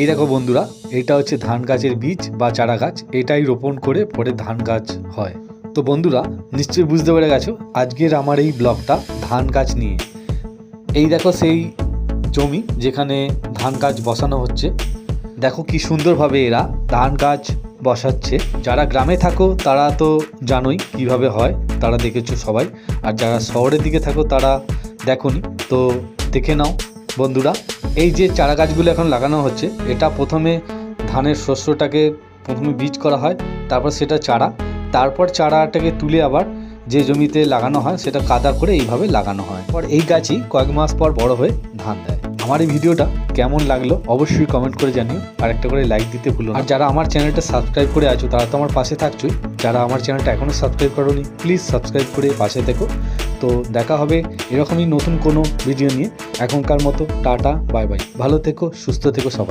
এই দেখো বন্ধুরা, এটা হচ্ছে ধান গাছের বীজ বা চারা গাছ, এটাই রোপণ করে পরে ধান গাছ হয়। তো বন্ধুরা, নিশ্চয়ই বুঝতে পেরে গেছো, আজকের আমার এই ব্লগটা ধান গাছ নিয়ে। এই দেখো সেই জমি যেখানে ধান গাছ বসানো হচ্ছে। দেখো কি সুন্দরভাবে এরা ধান গাছ বসাচ্ছে। যারা গ্রামে থাকো, তারা তো জানোই কীভাবে হয়, তারা দেখেছ সবাই। আর যারা শহরের দিকে থাকো, তারা দেখোনি। তো দেখে নাও বন্ধুরা, এই যে চারা গাছগুলো এখন লাগানো হচ্ছে, এটা প্রথমে ধানের শস্যটাকে প্রথমে বীজ করা হয়, তারপর সেটা চারা, তারপর চারাটাকে তুলে আবার যে জমিতে লাগানো হয়, সেটা কাদা করে এইভাবে লাগানো হয়। পর এই গাছই কয়েক মাস পর বড় হয়ে ধান দেয়। আমার এই ভিডিওটা কেমন লাগল অবশ্যই কমেন্ট করে জানিও, আর একটা করে লাইক দিতে ভুলো আর যারা আমার চ্যানেলটা সাবস্ক্রাইব করে আছো, তারা তো আমার পাশে থাকছোই। যারা আমার চ্যানেলটা এখনও সাবস্ক্রাইব করোনি প্লিজ সাবস্ক্রাইব করে পাশে থেকো। তো দেখা হবে এরকমই নতুন কোনো ভিডিও নিয়ে। এখনকার মতো টাটা বাই বাই ভালো থেকো, সুস্থ থেকো সবাই।